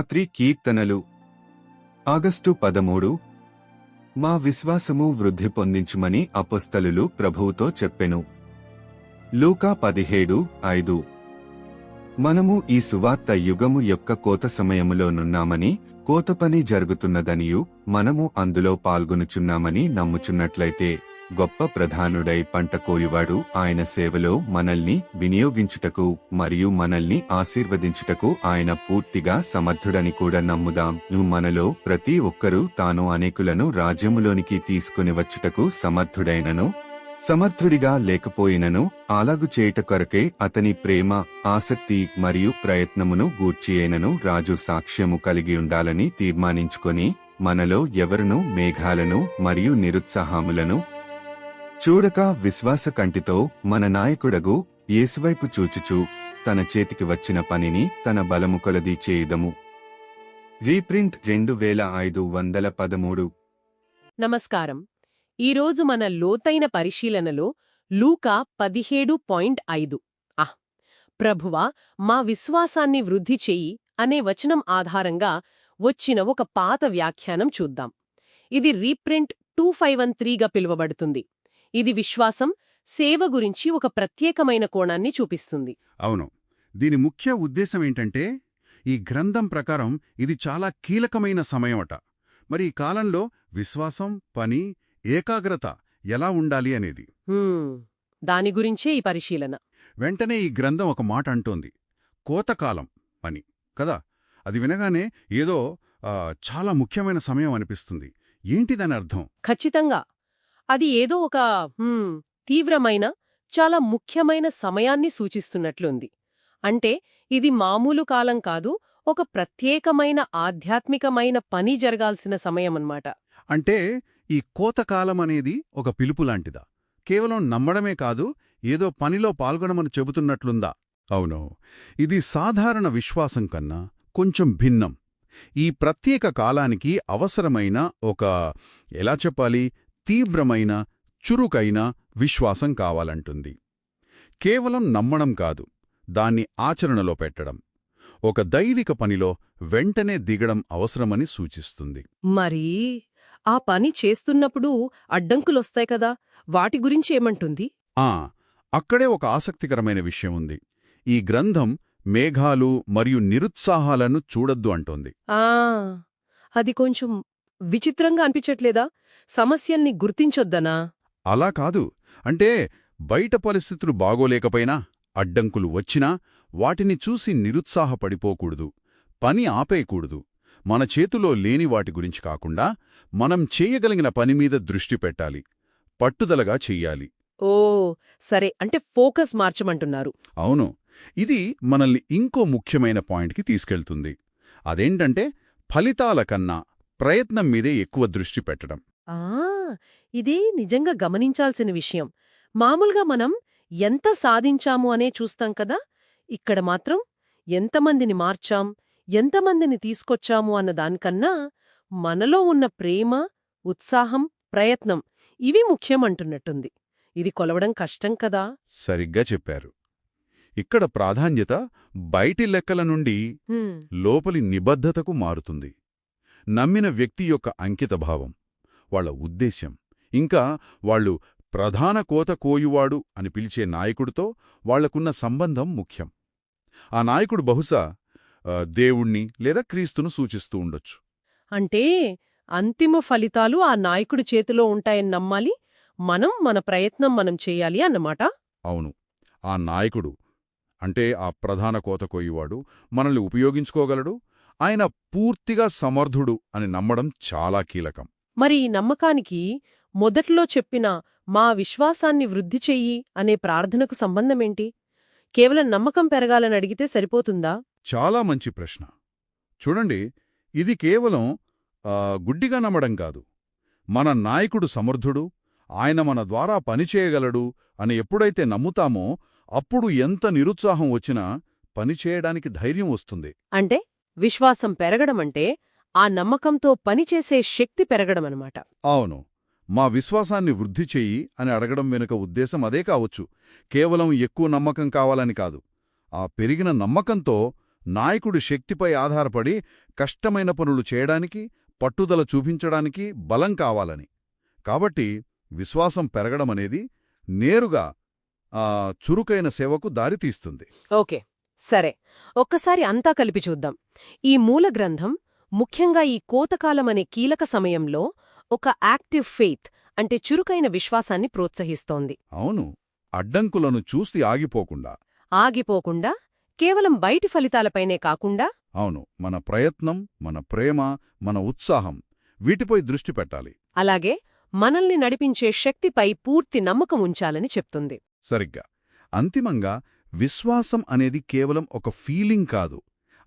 రాత్రి కీర్తనలు. ఆగస్టు పదమూడు. మా విశ్వాసము వృద్ధి పొందించుమని అపొస్తలులు ప్రభువుతో చెప్పెను. లూకా పదిహేడు ఐదు. మనము ఈ సువార్త యుగము యొక్క కోత సమయములోనున్నామని కోత పని జరుగుతున్నదనియు మనము అందులో పాల్గొనుచున్నామని నమ్ముచున్నట్లయితే. గొప్ప ప్రధానుడై పంట కోయువాడు ఆయన సేవలో మనల్ని వినియోగించుటకు మరియు మనల్ని ఆశీర్వదించుటకు ఆయన పూర్తిగా సమర్థుడని కూడా నమ్ముదాం. మనలో ప్రతి ఒక్కరూ తాను అనేకులను రాజ్యములోనికి తీసుకుని వచ్చుటకు సమర్థుడైనను సమర్థుడిగా లేకపోయినను అలాగు చేయుట కొరకే అతని ప్రేమ ఆసక్తి మరియు ప్రయత్నమును గూర్చియేనను రాజు సాక్ష్యము కలిగి ఉండాలని తీర్మానించుకొని మనలో ఎవరును మేఘాలను మరియు నిరుత్సాహములను చూడక విశ్వాస కంటితో మన నాయకుడగు యేసువైపు చూచుచూ తన చేతికి వచ్చిన పనిని తన బలము కొలది చేయుదము. రీప్రింట్ రెండు వేల ఐదు వందల పదమూడు. నమస్కారం. ఈరోజు మన లోతైన పరిశీలనలో లూకా పదిహేడు పాయింట్ ఐదు. ఆహ్ ప్రభువా మా విశ్వాసాన్ని వృద్ధి చెయ్యి అనే వచనం ఆధారంగా వచ్చిన ఒక పాత వ్యాఖ్యానం చూద్దాం. ఇది రీప్రింట్ టూ ఫైవ్ వన్ త్రీగా పిలువబడుతుంది. ఇది విశ్వాసం సేవ గురించి ఒక ప్రత్యేకమైన కోణాన్ని చూపిస్తుంది. అవును. దీని ముఖ్య ఉద్దేశం ఏంటంటే ఈ గ్రంథం ప్రకారం ఇది చాలా కీలకమైన సమయమట. మరి ఈ కాలంలో విశ్వాసం పని ఏకాగ్రత ఎలా ఉండాలి అనేది? దాని గురించే ఈ పరిశీలన. వెంటనే ఈ గ్రంథం ఒక మాట అంటోంది. కోతకాలం అని. కదా? అది వినగానే ఏదో చాలా ముఖ్యమైన సమయం అనిపిస్తుంది. ఏంటి దాని అర్థం? ఖచ్చితంగా. అది ఏదో ఒక తీవ్రమైన చాలా ముఖ్యమైన సమయాన్ని సూచిస్తున్నట్లుంది. అంటే ఇది మామూలు కాలం కాదు ఒక ప్రత్యేకమైన ఆధ్యాత్మికమైన పని జరగాల్సిన సమయమన్నమాట. అంటే ఈ కోతకాలం అనేది ఒక పిలుపు లాంటిదా? కేవలం నమ్మడమే కాదు ఏదో పనిలో పాల్గొనమని చెబుతున్నట్లుందా? అవును. ఇది సాధారణ విశ్వాసం కన్నా కొంచెం భిన్నం. ఈ ప్రత్యేక కాలానికి అవసరమైన ఒక ఎలా చెప్పాలి తీవ్రమైన చురుకైన విశ్వాసం కావాలంటుంది. కేవలం నమ్మడం కాదు దాన్ని ఆచరణలో పెట్టడం. ఒక దైవిక పనిలో వెంటనే దిగడం అవసరమని సూచిస్తుంది. మరి ఆ పని చేస్తున్నప్పుడు అడ్డంకులొస్తాయి కదా వాటి గురించి ఏమంటుంది? ఆ అక్కడే ఒక ఆసక్తికరమైన విషయం ఉంది. ఈ గ్రంథం మేఘాలు మరియు నిరుత్సాహాలను చూడొద్దు అంటోంది. ఆ అది కొంచెం విచిత్రంగా అనిపించట్లేదా? సమస్యల్ని గుర్తించొద్దనా? అలా కాదు. అంటే బయట పరిస్థితులు బాగోలేకపోయినా అడ్డంకులు వచ్చినా వాటిని చూసి నిరుత్సాహపడిపోకూడదు. పని ఆపేయకూడదు. మన చేతిలో లేని వాటి గురించి కాకుండా మనం చేయగలిగిన పని మీద దృష్టి పెట్టాలి. పట్టుదలగా చెయ్యాలి. ఓ సరే. అంటే ఫోకస్ మార్చమంటున్నారు. అవును. ఇది మనల్ని ఇంకో ముఖ్యమైన పాయింట్కి తీసుకెళ్తుంది. అదేంటంటే ఫలితాల కన్నా ప్రయత్నం మీదే ఎక్కువ దృష్టి పెట్టడం. ఆ! ఇదే నిజంగా గమనించాల్సిన విషయం. మామూలుగా మనం ఎంత సాధించాము అనే చూస్తాం కదా? ఇక్కడ మాత్రం ఎంతమందిని మార్చాం ఎంతమందిని తీసుకొచ్చాము అన్న దానికన్నా మనలో ఉన్న ప్రేమ ఉత్సాహం ప్రయత్నం ఇవి ముఖ్యమంటున్నట్టుంది. ఇది కొలవడం కష్టం కదా? సరిగ్గా చెప్పారు. ఇక్కడ ప్రాధాన్యత బయటి లెక్కల నుండి లోపలి నిబద్ధతకు మారుతుంది. నమ్మిన వ్యక్తి యొక్క అంకితభావం వాళ్ళ ఉద్దేశ్యం. ఇంకా వాళ్ళు ప్రధాన కోత కోయువాడు అని పిలిచే నాయకుడితో వాళ్ళకున్న సంబంధం ముఖ్యం. ఆ నాయకుడు బహుశా దేవుణ్ణి లేదా క్రీస్తును సూచిస్తూ ఉండొచ్చు. అంటే అంతిమ ఫలితాలు ఆ నాయకుడి చేతిలో ఉంటాయని నమ్మాలి మనం మన ప్రయత్నం మనం చెయ్యాలి అన్నమాట? అవును. ఆ నాయకుడు అంటే ఆ ప్రధాన కోత కోయువాడు మనల్ని ఉపయోగించుకోగలడు ఆయన పూర్తిగా సమర్థుడు అని నమ్మడం చాలా కీలకం. మరి ఈ నమ్మకానికి మొదట్లో చెప్పిన మా విశ్వాసాన్ని వృద్ధి చెయ్యి అనే ప్రార్థనకు సంబంధమేంటి? కేవలం నమ్మకం పెరగాలని అడిగితే సరిపోతుందా? చాలా మంచి ప్రశ్న. చూడండి ఇది కేవలం గుడ్డిగా నమ్మడం కాదు. మన నాయకుడు సమర్థుడు ఆయన మన ద్వారా పనిచేయగలడు అని ఎప్పుడైతే నమ్ముతామో అప్పుడు ఎంత నిరుత్సాహం వచ్చినా పనిచేయడానికి ధైర్యం వస్తుంది. అంటే? విశ్వాసం పెరగడమంటే ఆ నమ్మకంతో పనిచేసే శక్తి పెరగడమనమాట. అవును. మా విశ్వాసాన్ని వృద్ధి చెయ్యి అని అడగడం వెనుక ఉద్దేశం అదే కావచ్చు. కేవలం ఎక్కువ నమ్మకం కావాలని కాదు. ఆ పెరిగిన నమ్మకంతో నాయకుడి శక్తిపై ఆధారపడి కష్టమైన పనులు చేయడానికి పట్టుదల చూపించడానికి బలం కావాలని. కాబట్టి విశ్వాసం పెరగడమనేది నేరుగా ఆ చురుకైన సేవకు దారితీస్తుంది. ఓకే. సరే ఒక్కసారి అంతా కలిపి చూద్దాం. ఈ మూల గ్రంథం ముఖ్యంగా ఈ కోతకాలమనే కీలక సమయంలో ఒక యాక్టివ్ ఫెయిత్ అంటే చురుకైన విశ్వాసాన్ని ప్రోత్సహిస్తోంది. అవును అడ్డంకులను చూసి ఆగిపోకుండా. ఆగిపోకుండా కేవలం బయటి ఫలితాలపైనే కాకుండా అవును మన ప్రయత్నం మన ప్రేమ మన ఉత్సాహం వీటిపై దృష్టి పెట్టాలి. అలాగే మనల్ని నడిపించే శక్తిపై పూర్తి నమ్మకం ఉంచాలని చెప్తుంది. సరిగ్గా. అంతిమంగా విశ్వాసం అనేది కేవలం ఒక ఫీలింగ్ కాదు.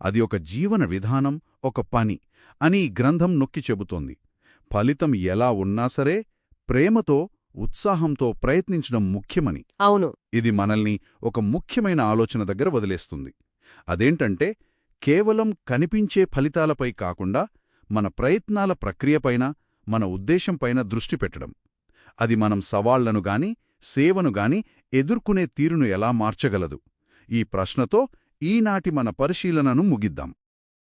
అది ఒక జీవన విధానం ఒక పని అని ఈ గ్రంథం నొక్కి చెబుతోంది. ఫలితం ఎలా ఉన్నా సరే ప్రేమతో ఉత్సాహంతో ప్రయత్నించడం ముఖ్యమని. అవును. ఇది మనల్ని ఒక ముఖ్యమైన ఆలోచన దగ్గర వదిలేస్తుంది. అదేంటంటే కేవలం కనిపించే ఫలితాలపై కాకుండా మన ప్రయత్నాల ప్రక్రియపైన మన ఉద్దేశంపైన దృష్టి పెట్టడం. అది మనం సవాళ్ళను గాని సేవను గాని ఎదుర్కొనే తీరును ఎలా మార్చగలదు? ఈ ప్రశ్నతో ఈనాటి మన పరిశీలనను ముగిద్దాం.